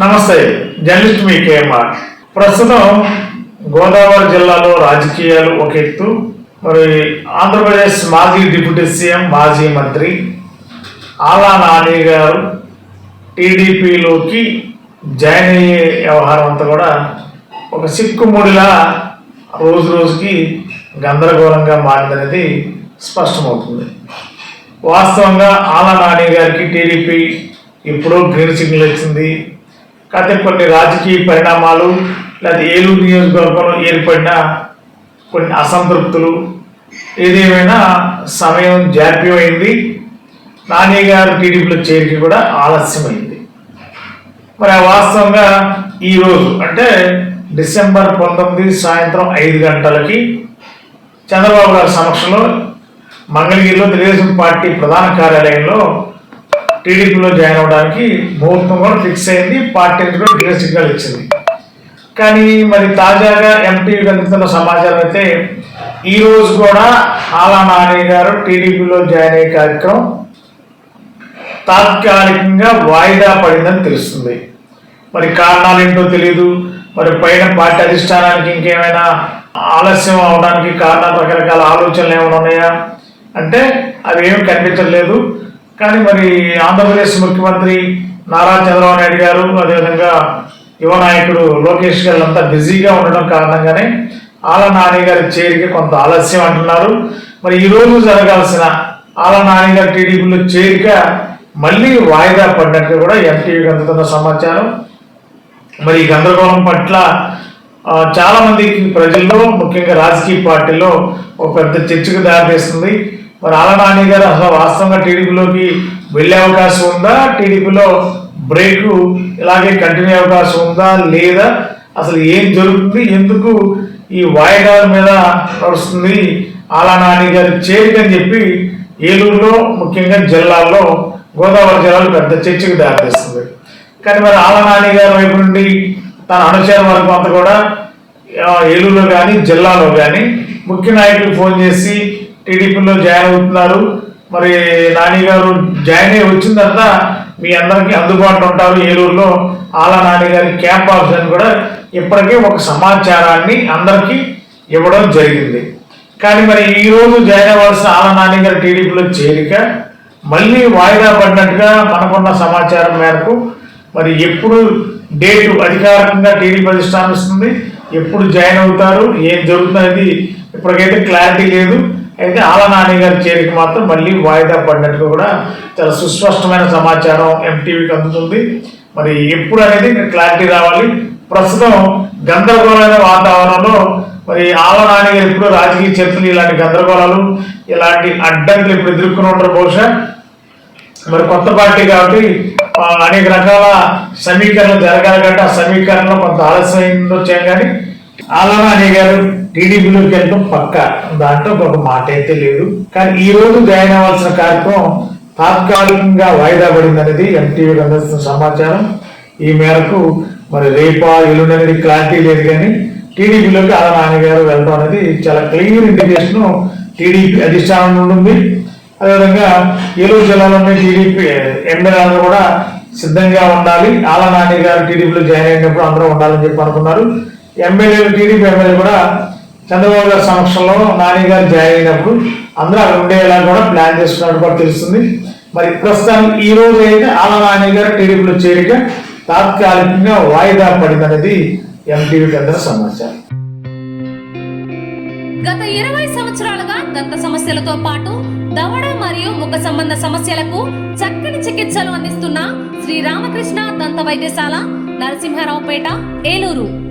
నమస్తే జర్నలిస్ట్ మీ కేఎంఆర్. ప్రస్తుతం గోదావరి జిల్లాలో రాజకీయాలు ఒక ఎత్తు. మరి ఆంధ్రప్రదేశ్ మాజీ డిప్యూటీ సీఎం మాజీ మంత్రి ఆలా నాని గారు టీడీపీలోకి జాయిన్ అయ్యే వ్యవహారం అంతా కూడా ఒక సిక్కుముడిలా రోజు రోజుకి గందరగోళంగా మారిందనేది స్పష్టమవుతుంది. వాస్తవంగా ఆలా నాని గారికి టీడీపీ ఇప్పుడు గ్రీన్ సిగ్నల్ ఇచ్చింది. కాకపోతే కొన్ని రాజకీయ పరిణామాలు లేదా ఏలూరు నియోజకవర్గంలో ఏర్పడిన కొన్ని అసంతృప్తులు ఏదేమైనా సమయం జాప్యమైంది. నాని గారు టీడీపీలో చేరిక కూడా ఆలస్యమైంది. మరి ఆ వాస్తవంగా ఈరోజు అంటే డిసెంబర్ పంతొమ్మిది సాయంత్రం ఐదు గంటలకి చంద్రబాబు గారి సమక్షంలో మంగళగిరిలో తెలుగుదేశం పార్టీ ప్రధాన కార్యాలయంలో టీడీపీలో జాయిన్ అవడానికి ముహూర్తం కూడా ఫిక్స్ అయింది పార్టీ నుంచి కూడా గ్రీన్ సిగ్నల్ ఇచ్చింది కానీ మరి తాజాగా ఎంపీ అందుతున్న సమాచారం అయితే ఈ రోజు కూడా ఆలా నాని గారు టీడీపీలో జాయిన్ అయ్యే కార్యక్రమం తాత్కాలికంగా వాయిదా పడిందని తెలుస్తుంది. మరి కారణాలు ఏంటో తెలియదు మరి పైన పార్టీ అధిష్టానానికి ఇంకేమైనా ఆలస్యం అవడానికి కారణాలు రకరకాల ఆలోచనలు ఏమైనా ఉన్నాయా? అంటే అవి ఏమి కనిపించట్లేదు. కానీ మరి ఆంధ్రప్రదేశ్ ముఖ్యమంత్రి నారా చంద్రబాబు నాయుడు గారు అదేవిధంగా యువ నాయకుడు లోకేష్ గారు అంతా బిజీగా ఉండడం కారణంగానే ఆల నాని గారి చేరిక కొంత ఆలస్యం అంటున్నారు. మరి ఈ రోజు జరగాల్సిన ఆల నాని గారి టీడీపీలో చేరిక మళ్ళీ వాయిదా పడినట్టు కూడా ఎంటీవీకి అందుతున్న సమాచారం. మరి ఈ గందరగోళం పట్ల చాలామంది ప్రజల్లో ముఖ్యంగా రాజకీయ పార్టీలో ఒక పెద్ద చర్చకు దారితీస్తుంది. మరి ఆలనాని గారు అసలు వాస్తవంగా టీడీపీలోకి వెళ్ళే అవకాశం ఉందా? టీడీపీలో బ్రేక్ ఇలాగే కంటిన్యూ అయ్యే అవకాశం ఉందా? లేదా? అసలు ఏం జరుగుతుంది? ఎందుకు ఈ వాయిదాల మీద నడుస్తుంది ఆలా నాని గారి అని చెప్పి ఏలూరులో ముఖ్యంగా జిల్లాల్లో గోదావరి జిల్లాలో పెద్ద చర్చకు దారితీస్తుంది. కానీ మరి ఆల నాని గారి వైపు నుండి తన అనుచర వర్గం అంతా కూడా ఏలూరులో కానీ జిల్లాలో కానీ ముఖ్య నాయకులు ఫోన్ చేసి టీడీపీలో జాయిన్ అవుతున్నారు. మరి నాని గారు జాయిన్ అయ్యి వచ్చిన తర్వాత మీ అందరికీ అందుబాటులో ఉంటారు ఏలూరులో. ఆలా నాని గారి క్యాంప్ ఆఫీసర్ కూడా ఇప్పటికే ఒక సమాచారాన్ని అందరికీ ఇవ్వడం జరిగింది. కానీ మరి ఈ రోజు జాయిన్ అవ్వాల్సిన ఆల నాని గారి టీడీపీలో చేరిక మళ్ళీ వాయిదా పడినట్టుగా మనకున్న సమాచారం మేరకు మరి ఎప్పుడు డేటు అధికారికంగా టీడీపీ అధిష్టానం ఇస్తుంది ఎప్పుడు జాయిన్ అవుతారు ఏం జరుగుతుంది ఇప్పటికైతే క్లారిటీ లేదు. అయితే ఆలనాని గారి చేరిక మాత్రం మళ్ళీ వాయిదా పడినట్టుగా కూడా చాలా సుస్పష్టమైన సమాచారం ఎంటీవీకి అందుతుంది. మరి ఎప్పుడు అనేది క్లారిటీ రావాలి. ప్రస్తుతం గందరగోళమైన వాతావరణంలో మరి ఆలనాని గారు ఎప్పుడు రాజకీయ చర్చలు ఇలాంటి గందరగోళాలు ఇలాంటి అడ్డంకులు ఇప్పుడు ఎదుర్కొని ఉంటారు బహుశా. మరి కొత్త పార్టీ కాబట్టి అనేక రకాల సమీకరణలు జరగాలి కాబట్టి ఆ సమీకరణలో కొంత ఆలస్యం వచ్చాం కానీ ఆలనా గారు టీడీపీలోకి వెళ్ళడం పక్క. దాంట్లో ఒక మాట అయితే లేదు. కానీ ఈ రోజు జాయిన్ అవ్వాల్సిన కార్యక్రమం తాత్కాలికంగా వాయిదా పడింది అనేది ఎంటీవీకి అందిస్తున్న సమాచారం. ఈ మేరకు మరి రేపా ఎల్లుండి అనేది క్లారిటీ లేదు కానీ టీడీపీలోకి ఆల నాన్నగారు వెళ్ళడం అనేది చాలా క్లియర్ ఇండికేషన్ టీడీపీ అధిష్టానం ఉంటుంది. అదేవిధంగా ఏలూరు జిల్లాలోని టీడీపీ ఎమ్మెల్యేలు కూడా సిద్ధంగా ఉండాలి. ఆల నాని గారు టీడీపీలో జాయిన్ అయినప్పుడు అందరూ ఉండాలని చెప్పి అనుకున్నారు. ఎమ్మెల్యేలు టీడీపీ ఎమ్మెల్యే కూడా చంద్రబాబు గారి సమక్షంలో నాని గారు జాయిన్ అయినప్పుడు అందరూ అక్కడ ఉండేలా కూడా ప్లాన్ చేస్తున్నట్టు కూడా తెలుస్తుంది. మరి ప్రస్తుతం ఈ రోజు అయితే ఆల నాని గారు టీడీపీలో చేరిక తాత్కాలికంగా వాయిదా పడిందనేది ఎంటీవీకి అందరూ సమాచారం. గత ఇరవై సంవత్సరాలుగా దంత సమస్యలతో పాటు దవడ మరియు ముఖ సంబంధ సమస్యలకు చక్కని చికిత్సలు అందిస్తున్న శ్రీ రామకృష్ణ దంత వైద్యశాల నరసింహారావుపేట ఏలూరు.